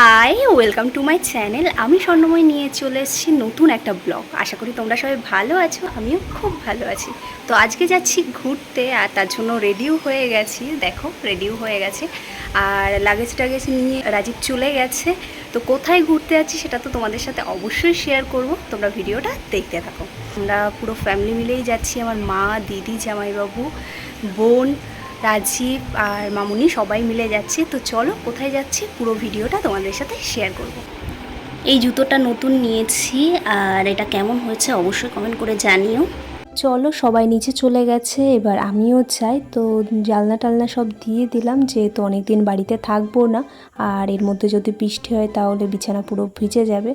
Hi welcome to my channel আমি স্বর্ণময় নিয়ে চলে এসেছি নতুন একটা ব্লগ আশা করি তোমরা সবাই ভালো আছো, আমিও খুব ভালো আছি। তো আজকে যাচ্ছি ঘুরতে আর তার জন্য রেডিও হয়ে গেছি। দেখো রেডিও হয়ে গেছে। আর লাগেজ টাগেজ নিয়ে রাজীব চলে গেছে। তো কোথায় ঘুরতে যাচ্ছি সেটা তো তোমাদের সাথে অবশ্যই শেয়ার করব। তোমরা ভিডিওটা দেখতে থাকো। আমরা পুরো ফ্যামিলি মিলেই যাচ্ছি। আমার মা, দিদি, জামাইবাবু, বোন রাজীব আর মামুনি সবাই মিলে যাচ্ছি। তো চলো, কোথায় যাচ্ছি পুরো ভিডিওটা তোমাদের সাথে শেয়ার করব। এই জুতোটা নতুন নিয়েছি আর এটা কেমন হয়েছে অবশ্যই কমেন্ট করে জানিও। চলো, সবাই নিচে চলে গেছে, এবার আমিও চাই তো জালনা টালনা সব দিয়ে দিলাম, যেহেতু অনেক দিন বাড়িতে থাকব না, আর এর মধ্যে যদি বৃষ্টি হয় তাহলে বিছানা পুরো ভিজে যাবে।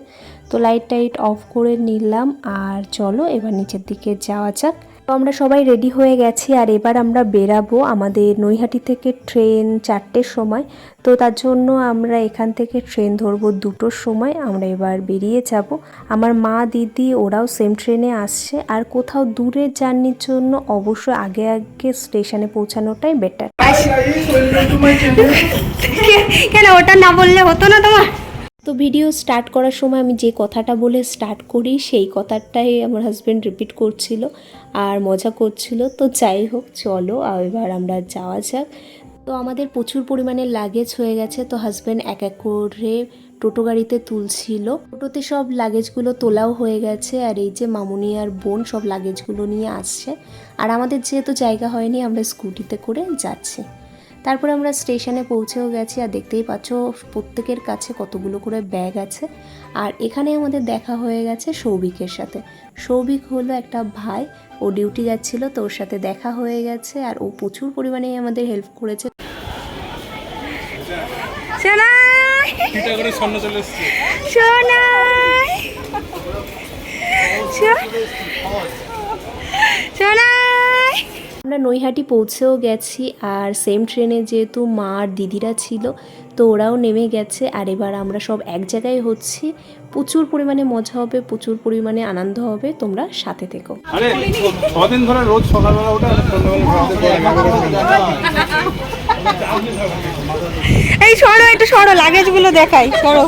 তো লাইট টাইট অফ করে নিলাম, আর চলো এবার নিচের দিকে যাওয়া যাক। তো আমরা সবাই রেডি হয়ে গেছি আর এবার আমরা বেরাবো আমাদের নৈহাটি থেকে ট্রেন চারটের সময়। তো তার জন্য আমরা এখান থেকে ট্রেন ধরবো দুটোর সময়। আমরা এবার বেরিয়ে যাব। আমার মা, দিদি ওরাও সেম ট্রেনে আসছে। আর কোথাও দূরের জার্নির জন্য অবশ্যই আগে আগে স্টেশনে পৌঁছানোটাই বেটার কেন, ওটা না বললে হতো না তোমার? তো ভিডিও স্টার্ট করার সময় আমি যে কথাটা বলে স্টার্ট করি, সেই কথাটাই আমার হাজব্যান্ড রিপিট করছিল আর মজা করছিল। তো যাই হোক, চলো এবার আমরা যাওয়া যাক। তো আমাদের প্রচুর পরিমাণে লাগেজ হয়ে গেছে, তো হাজব্যান্ড এক এক করে টোটো গাড়িতে তুলছিল। টোটোতে সব লাগেজগুলো তোলাও হয়ে গেছে আর এই যে মামুনি আর বোন সব লাগেজগুলো নিয়ে আসছে। আর আমাদের যেহেতু জায়গা হয়নি, আমরা স্কুটিতে করে যাচ্ছি। তারপরে আমরা স্টেশনে পৌঁছেও গেছি আর দেখতেই পাচ্ছ প্রত্যেকের কাছে কতগুলো করে ব্যাগ আছে। আর এখানে আমাদের দেখা হয়ে গেছে সৌভিকের সাথে। সৌভিক হলো একটা ভাই ও ডিউটি যাচ্ছিল তো ওর সাথে দেখা হয়ে গেছে আর ও প্রচুর পরিমাণে আমাদের হেল্প করেছে। সোনাই এটা করে স্বর্ণ চলে এসছে সোনাই সোনাই আমরা নৈহাটি পৌঁছেও গেছি আর সেম ট্রেনে যেহেতু মা আর দিদিরা ছিল, তো ওরাও নেমে গেছে। আর এবার আমরা সব এক জায়গায় হচ্ছি। প্রচুর পরিমাণে মজা হবে, প্রচুর পরিমাণে আনন্দ হবে। তোমরা সাথে থেকো। ধরে রোজ সকালবেলা সন্ধ্যাবেলা এই সরো একটু সরো লাগেজগুলো দেখাই সরো।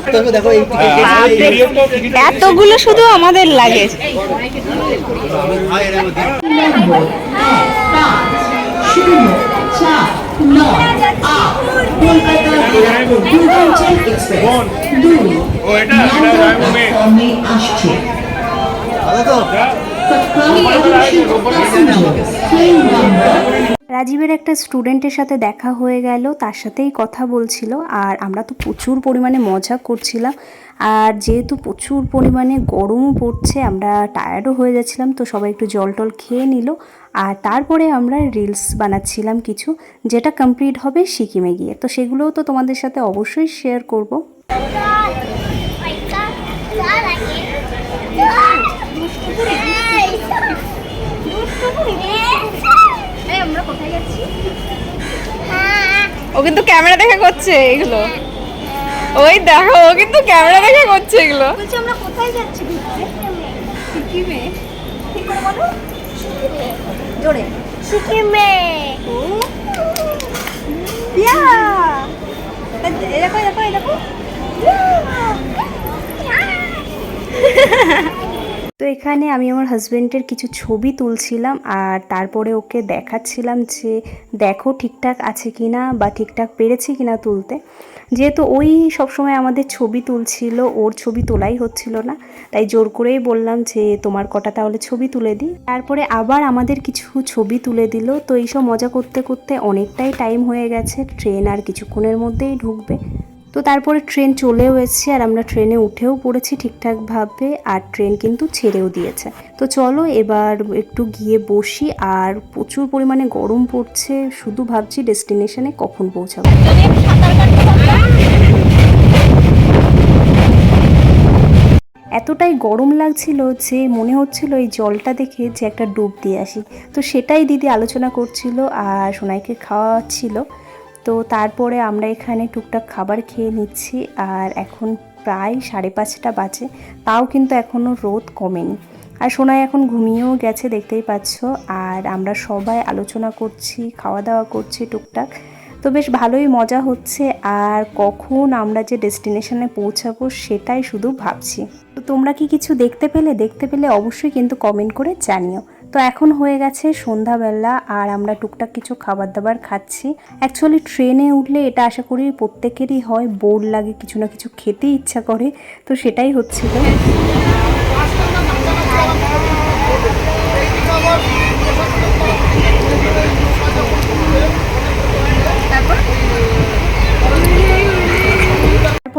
এতগুলো শুধু আমাদের লাগেজ আসছে রাজীবের একটা স্টুডেন্টের সাথে দেখা হয়ে গেল, তার সাথেই কথা বলছিল আর আমরা তো প্রচুর পরিমাণে মজা করছিলাম। আর যেহেতু প্রচুর পরিমাণে গরমও পড়ছে, আমরা টায়ার্ডও হয়ে যাচ্ছিলাম, তো সবাই একটু জল টল খেয়ে নিল। আর তারপরে আমরা রিলস বানাচ্ছিলাম কিছু, যেটা কমপ্লিট হবে সিকিমে গিয়ে। তো সেগুলোও তো তোমাদের সাথে অবশ্যই শেয়ার করব। কিন্তু ক্যামেরা দেখে করছে এগুলো। ওই দেখো ও কিন্তু ক্যামেরা দেখে করছে এগুলো। বলছি আমরা কোথায় যাচ্ছি সিকিমে ঠিক করে বলো? জোরে। সিকিমে ইয়া। দেখো দেখো দেখো। তো এখানে আমি আমার হাজব্যান্ডের কিছু ছবি তুলছিলাম আর তারপরে ওকে দেখাচ্ছিলাম যে দেখো ঠিকঠাক আছে কি না বা ঠিকঠাক পেরেছি কি না তুলতে। যেহেতু ওই সবসময় আমাদের ছবি তুলছিল, ওর ছবি তোলাই হচ্ছিল না, তাই জোর করেই বললাম যে তোমার কটা তাহলে ছবি তুলে দিই। তারপরে আবার আমাদের কিছু ছবি তুলে দিল, তো এইসব মজা করতে করতে অনেকটাই টাইম হয়ে গেছে ট্রেন আর কিছুক্ষণের মধ্যেই ঢুকবে। তো তারপরে ট্রেন চলেও এসেছে আর আমরা ট্রেনে উঠেও পড়েছি ঠিকঠাকভাবে আর ট্রেন কিন্তু ছেড়েও দিয়েছে। তো চলো এবার একটু গিয়ে বসি আর প্রচুর পরিমাণে গরম পড়ছে, শুধু ভাবছি ডেস্টিনেশনে কখন পৌঁছাবো। এতটাই গরম লাগছিল যে মনে হচ্ছিল এই জলটা দেখে যে একটা ডুব দিয়ে আসি। তো সেটাই দিদি আলোচনা করছিল আর সোনাইকে খাওয়াচ্ছিল। তো তারপরে আমরা এখানে টুকটাক খাবার খেয়ে নিচ্ছি আর এখন প্রায় সাড়ে পাঁচটা বাজে। তাও কিন্তু এখনও রোদ কমেনি। আর সোনাই এখন ঘুমিয়েও গেছে, দেখতেই পাচ্ছ। আর আমরা সবাই আলোচনা করছি খাওয়া দাওয়া করছি টুকটাক। তো বেশ ভালোই মজা হচ্ছে। আর কখন আমরা যে ডেস্টিনেশনে পৌঁছাবো সেটাই শুধু ভাবছি। তো তোমরা কি কিছু দেখতে পেলে? দেখতে পেলে অবশ্যই কিন্তু কমেন্ট করে জানিও। তো এখন হয়ে গেছে সন্ধ্যাবেলা আর আমরা টুকটাক কিছু খাবার দাবার খাচ্ছি। অ্যাকচুয়ালি ট্রেনে উঠলে এটা আশা করি প্রত্যেকেরই হয়, বোর লাগে কিছু না কিছু খেতে ইচ্ছা করে, তো সেটাই হচ্ছিল।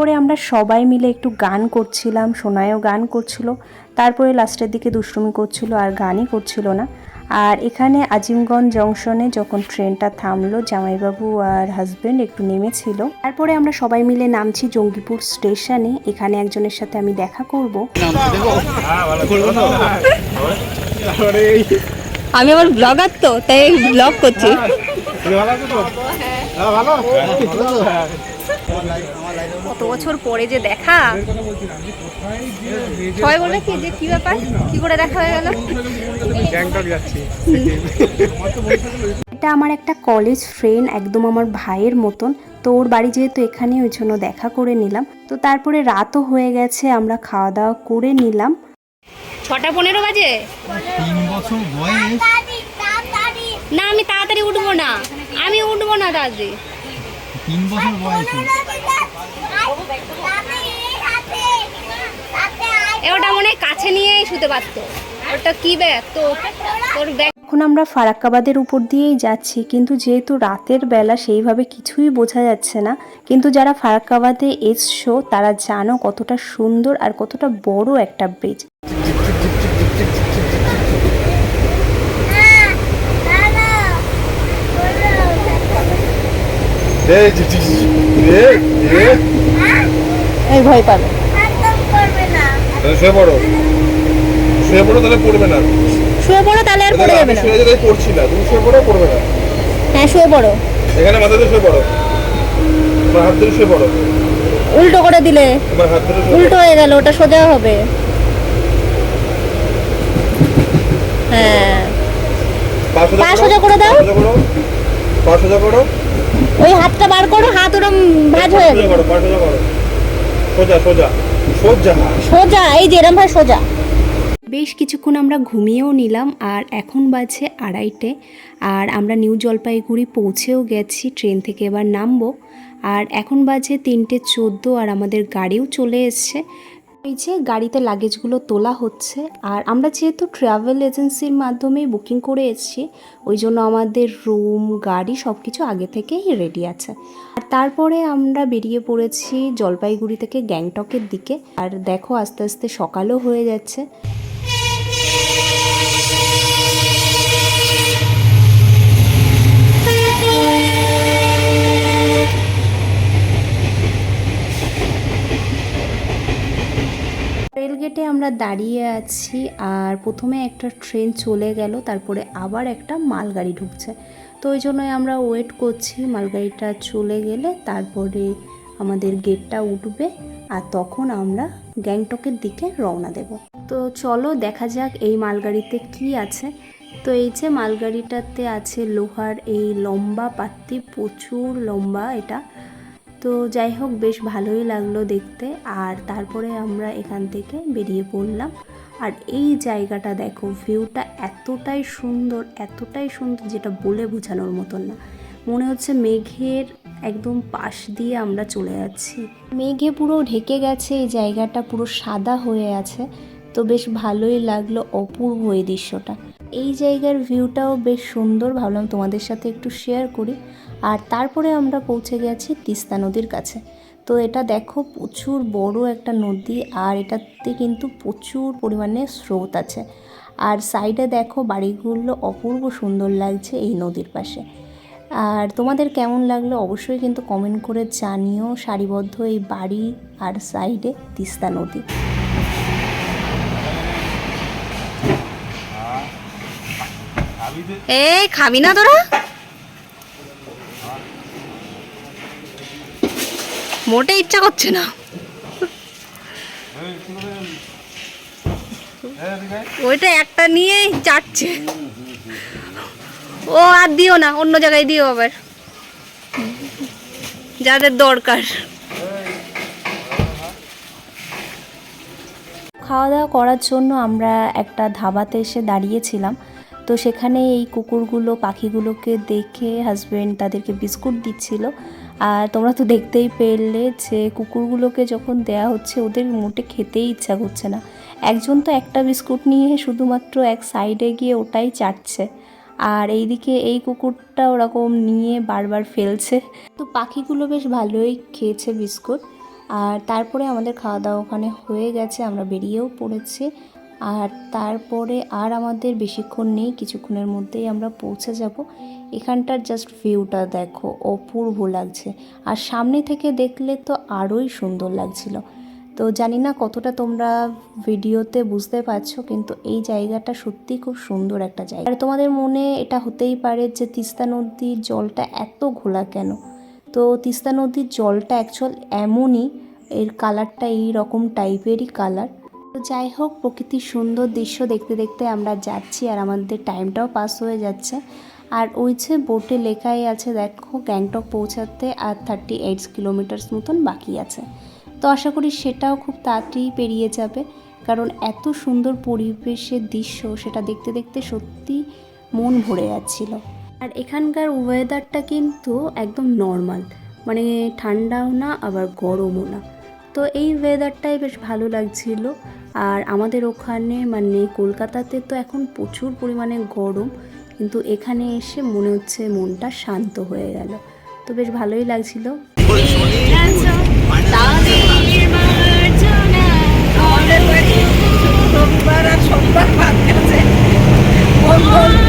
তারপরে আমরা সবাই মিলে একটু গান করছিলাম সোনায়ও গান করছিল। তারপরে লাস্টের দিকে দুষ্টুমি করছিল আর গানই করছিল না। আর এখানে আজিমগঞ্জ জংশনে যখন ট্রেনটা থামলো জামাইবাবু আর হাজব্যান্ড একটু নেমেছিল। তারপরে আমরা সবাই মিলে নামছি জঙ্গিপুর স্টেশনে। এখানে একজনের সাথে আমি দেখা করব। আমি আমার ব্লগার তো তাই ব্লগ করছি। তুমি ভালো কত বছর পরে যে দেখা? সবাই বলে কি যে কি ব্যাপার? কি করে দেখা হয়ে গেল? এটা আমার একটা কলেজ ফ্রেন্ড একদম আমার ভাইয়ের মতন। তো ওর বাড়ি যেহেতু এখানে ওই জন্য দেখা করে নিলাম। তো তারপরে রাতও হয়ে গেছে আমরা খাওয়া দাওয়া করে নিলাম। ছটা পনেরো বাজে? তিন বছর বয়স না আমি তাড়াতাড়ি উঠবো না। আমি উঠবো না তাড়াতাড়ি তিন বছর বয়স। ওটা মনে হয় কাছে নিয়েই শুতে পারতো ওটা কি ব্যাগ তো তোর ব্যাগ এখন আমরা ফারাক্কাবাদের উপর দিয়েই যাচ্ছি কিন্তু যেহেতু রাতের বেলা সেইভাবে কিছুই বোঝা যাচ্ছে না কিন্তু যারা ফারাক্কাবাদে এসছো তারা জানো কতটা সুন্দর আর কতটা বড় একটা ব্রিজ জি। এ এ এই ভয় পাবে। শুয়ে পড়ো। শুয়ে পড়ো তাহলে পড়বে না। শুয়ে পড়ো তাহলে আর পড়ে যাবে না। শুয়ে পড়ছি না তুমি শুয়ে পড়ো পড়বে না। হ্যাঁ শুয়ে পড়ো। এখানে মাথা শুয়ে পড়ো। তোমার হাত ধরে শুয়ে পড়ো। উল্টো করে দিলে। তোমার হাত ধরে উল্টো হয়ে গেল ওটা সোজা হবে। হ্যাঁ। পা সোজা করে দাও। পা সোজা করো। ওই হাতটা বার করো হাত ওরম ভাঁজ হয়ে যাবে পা সোজা করো। সোজা সোজা। সোজা। সোজা এই যে এরম ভাই সোজা। বেশ কিছুক্ষণ আমরা ঘুমিয়েও নিলাম আর এখন বাজে আড়াইটে আর আমরা নিউ জলপাইগুড়ি পৌঁছেও গেছি ট্রেন থেকে এবার নামবো। আর এখন বাজে তিনটে চোদ্দ আর আমাদের গাড়িও চলে এসছে। এই যে গাড়িতে লাগেজগুলো তোলা হচ্ছে, আর আমরা যেহেতু ট্রাভেল এজেন্সির মাধ্যমেই বুকিং করে এসেছি, ওই জন্য আমাদের রুম গাড়ি সব কিছু আগে থেকেই রেডি আছে। আর তারপরে আমরা বেরিয়ে পড়েছি জলপাইগুড়ি থেকে গ্যাংটকের দিকে, আর দেখো আস্তে আস্তে সকালও হয়ে যাচ্ছে। আমরা দাঁড়িয়ে আছি আর প্রথমে একটা ট্রেন চলে গেল, তারপরে আবার একটা মালগাড়ি ঢুকছে। তো ওই জন্যই আমরা ওয়েট করছি, মালগাড়িটা চলে গেলে তারপরে আমাদের গেটটা উঠবে আর তখন আমরা গ্যাংটকের দিকে রওনা দেব। তো চলো দেখা যাক এই মালগাড়িতে কি আছে। তো এই যে মালগাড়িটাতে আছে লোহার এই লম্বা পাত্তি প্রচুর লম্বা এটা। তো যাই হোক, বেশ ভালোই লাগল দেখতে। আর তারপরে আমরা এখান থেকে বেরিয়ে পড়লাম। আর এই জায়গাটা দেখো ভিউটা এতটাই সুন্দর এতটাই সুন্দর যেটা বলে বোঝানোর মতন না। মনে হচ্ছে মেঘের একদম পাশ দিয়ে আমরা চলে যাচ্ছি। মেঘে পুরো ঢেকে গেছে, এই জায়গাটা পুরো সাদা হয়ে আছে। তো বেশ ভালোই লাগল অপূর্ব এই দৃশ্যটা। এই জায়গার ভিউটাও বেশ সুন্দর। ভাবলাম তোমাদের সাথে একটু শেয়ার করি। আর তারপরে আমরা পৌঁছে গেছি তিস্তা নদীর কাছে। তো এটা দেখো প্রচুর বড় একটা নদী আর এটাতে কিন্তু প্রচুর পরিমাণে স্রোত আছে। আর সাইডে দেখো বাড়িগুলো অপূর্ব সুন্দর লাগছে এই নদীর পাশে। আর তোমাদের কেমন লাগল অবশ্যই কিন্তু কমেন্ট করে জানিও। সারিবদ্ধ এই বাড়ি আর সাইডে তিস্তা নদী। এই, খাবি না তোরা? মোটে ইচ্ছা করছে না। ওইটা একটা নিয়েই চাটছে। ও আর দিও না, অন্য জায়গায় দিও আবার। যাদের দরকার। খাওয়া দাওয়া করার জন্য আমরা একটা ধাবাতে এসে দাঁড়িয়েছিলাম। তো সেখানে এই কুকুরগুলো, পাখিগুলোকে দেখে হাজব্যান্ড তাদেরকে বিস্কুট দিচ্ছিল। আর তোমরা তো দেখতেই পেলে যে কুকুরগুলোকে যখন দেয়া হচ্ছে, ওদের মোটে খেতেই ইচ্ছা করছে না। একজন তো একটা বিস্কুট নিয়ে শুধুমাত্র এক সাইডে গিয়ে ওটাই চাটছে। আর এইদিকে এই কুকুরটা ওরকম নিয়ে বারবার ফেলছে। তো পাখিগুলো বেশ ভালোই খেয়েছে বিস্কুট। আর তারপরে আমাদের খাওয়া দাওয়া ওখানে হয়ে গেছে, আমরা বেরিয়েও পড়েছি। আর তারপরে আর আমাদের বেশিক্ষণ নেই, কিছুক্ষণের মধ্যেই আমরা পৌঁছে যাব। এখানটার জাস্ট ভিউটা দেখো, অপূর্ব লাগছে। আর সামনে থেকে দেখলে তো আরোই সুন্দর লাগছিল। তো জানি না কতটা তোমরা ভিডিওতে বুঝতে পারছ, কিন্তু এই জায়গাটা সত্যি খুব সুন্দর একটা জায়গা। আর তোমাদের মনে এটা হতেই পারে যে তিস্তা নদীর জলটা এত ঘোলা কেন? তো তিস্তা নদীর জলটা অ্যাকচুয়াল এমনই, এর কালারটা এই রকম টাইপেরই কালার তো যাই হোক, প্রকৃতির সুন্দর দৃশ্য দেখতে দেখতে আমরা যাচ্ছি আর আমাদের টাইমটাও পাস হয়ে যাচ্ছে। আর ওই যে বোটে লেখাই আছে, দেখো গ্যাংটক পৌঁছাতে আর থার্টি এইট কিলোমিটার্স মতন বাকি আছে। তো আশা করি সেটাও খুব তাড়াতাড়ি পেরিয়ে যাবে, কারণ এত সুন্দর পরিবেশের দৃশ্য, সেটা দেখতে দেখতে সত্যি মন ভরে যাচ্ছিল। আর এখানকার ওয়েদারটা কিন্তু একদম নর্মাল মানে ঠান্ডাও না, আবার গরমও না। তো এই ওয়েদারটাই বেশ ভালো লাগছিল। আর আমাদের ওখানে মানে কলকাতাতে তো এখন প্রচুর পরিমাণে গরম, কিন্তু এখানে এসে মনে হচ্ছে মনটা শান্ত হয়ে গেল। তো বেশ ভালোই লাগছিল। টু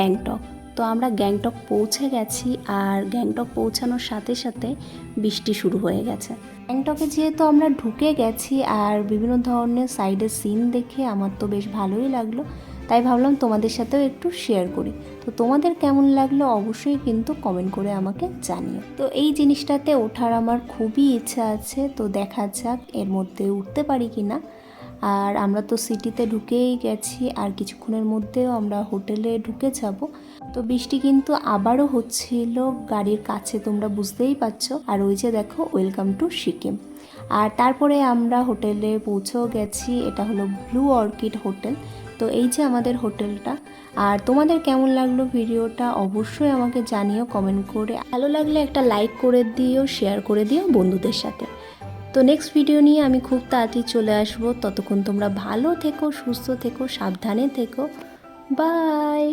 গ্যাংটক। তো আমরা গ্যাংটক পৌঁছে গেছি আর গ্যাংটক পৌঁছানোর সাথে সাথে বৃষ্টি শুরু হয়ে গেছে। গ্যাংটকে যেহেতু আমরা ঢুকে গেছি আর বিভিন্ন ধরনের সাইডের সিন দেখে আমার তো বেশ ভালোই লাগল, তাই ভাবলাম তোমাদের সাথেও একটু শেয়ার করি। তো তোমাদের কেমন লাগল অবশ্যই কিন্তু কমেন্ট করে আমাকে জানিও। তো এই জিনিসটাতে ওঠার আমার খুবই ইচ্ছা আছে, তো দেখা যাক এর মধ্যে উঠতে পারি কি না আর আমরা তো সিটিতে ঢুকেই গেছি, আর কিছুক্ষণের মধ্যেও আমরা হোটেলে ঢুকে যাব। তো বৃষ্টি কিন্তু আবারও হচ্ছিল, গাড়ির কাছে তোমরা বুঝতেই পারছ। আর ওই যে দেখো ওয়েলকাম টু সিকিম আর তারপরে আমরা হোটেলে পৌঁছেও গেছি, এটা হলো ব্লু অর্কিড হোটেল তো এই যে আমাদের হোটেলটা, আর তোমাদের কেমন লাগল ভিডিওটা অবশ্যই আমাকে জানিও কমেন্ট করে। ভালো লাগলে একটা লাইক করে দিও শেয়ার করে দিও বন্ধুদের সাথে। তো নেক্সট ভিডিও নিয়ে আমি খুব তাড়াতাড়ি চলে আসব। ততক্ষণ তোমরা ভালো থেকো, সুস্থ থেকো, সাবধানে থেকো। বাই